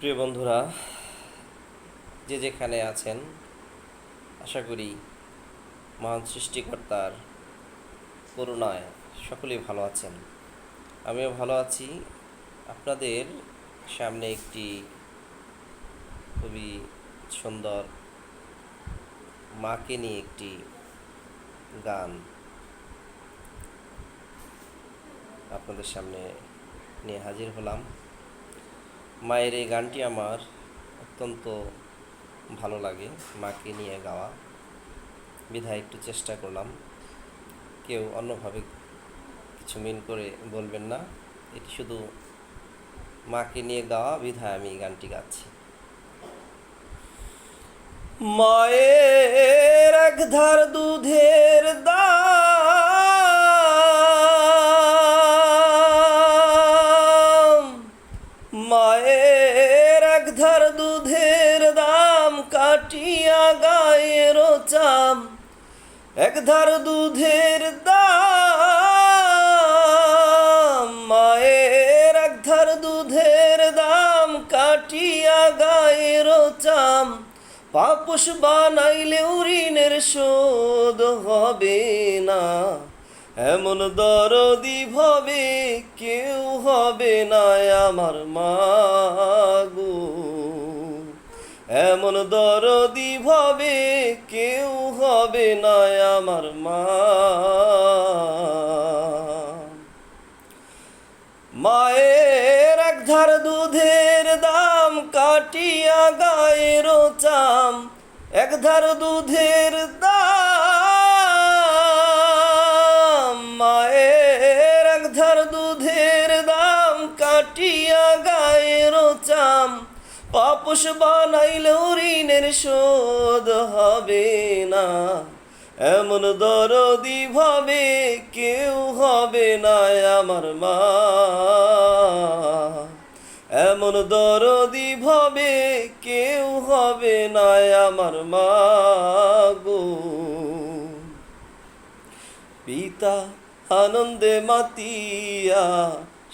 প্রিয় বন্ধুরা, যে যেখানে আছেন, আশা করি মহান সৃষ্টিকর্তার করুণায় সকলেই ভালো আছেন। আমিও ভালো আছি। আপনাদের সামনে একটি খুবই সুন্দর মাকে নিয়ে একটি গান আপনাদের সামনে নিয়ে হাজির হলাম। মায়ের এই গানটি আমার অত্যন্ত ভালো লাগে, মাকে নিয়ে গাওয়া। বিধায় একটু চেষ্টা করলাম, কেউ অন্যভাবে কিছু মিন করে বলবেন না। এটি শুধু মাকে নিয়ে গাওয়া, বিধায় আমি এই গানটি গাচ্ছি। মায়ের এক ধার মায়ের এক ধার দুধের দাম কাটিয়া গায়ের চাম এক ধার দুধের দাম, মায়ের এক ধার দুধের দাম কাটিয়া গায়ের চাম পাপুষ বানাইলে ঋণের শোধ হবে না। এমন দরদি ভবে কেউ হবে না আমার মাগো এমন দরদি ভবে কেউ হবে না আমার মা। মায়ের এক ধার দুধের দাম কাটিয়া গায়ের চাম। এক ধার দুধের পাপুষ বানাইলেও ঋণের শোধ হবে না। এমন দরদি ভাবে কেউ হবে না আমার মা। এমন দরদি ভাবে কেউ হবে না আমার মা গো। পিতা আনন্দে মাতিয়া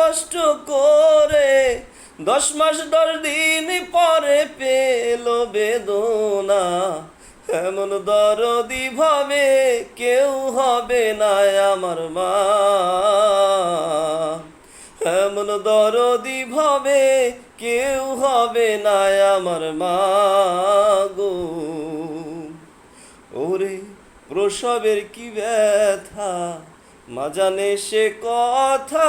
কষ্ট করে দশ মাস দশ দিন পরে পেল বেদনা। এমন দরদি ভাবে কেউ হবে না আমার মা। এমন দরদি ভাবে কেউ হবে না আমার মা গো। ওরে প্রসবের কি ব্যথা, মা জানে সে কথা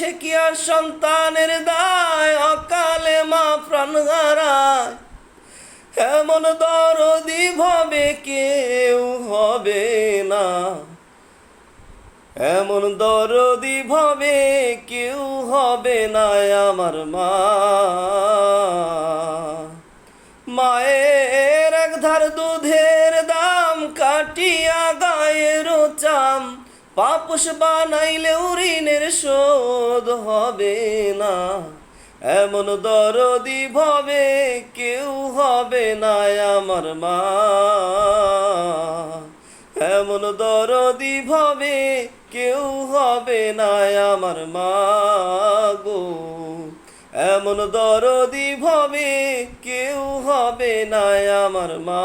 ঠেকিয়া সন্তানের দায়? অকালে মা প্রাণ এমন দরদি ভাবে কেউ হবে না। এমন দরদি ভাবে কেউ হবে না আমার মা। মায়ের এক ধার দুধের দাম কাটিয়া গায়ের চাম। পাপুষ বানাইলেও ঋণের শোধ হবে না। এমন দরদি ভাবে কেউ হবে না আমার মা। এমন দরদি ভাবে কেউ হবে না আমার মা গো। এমন দরদি ভাবে কেউ হবে না আমার মা।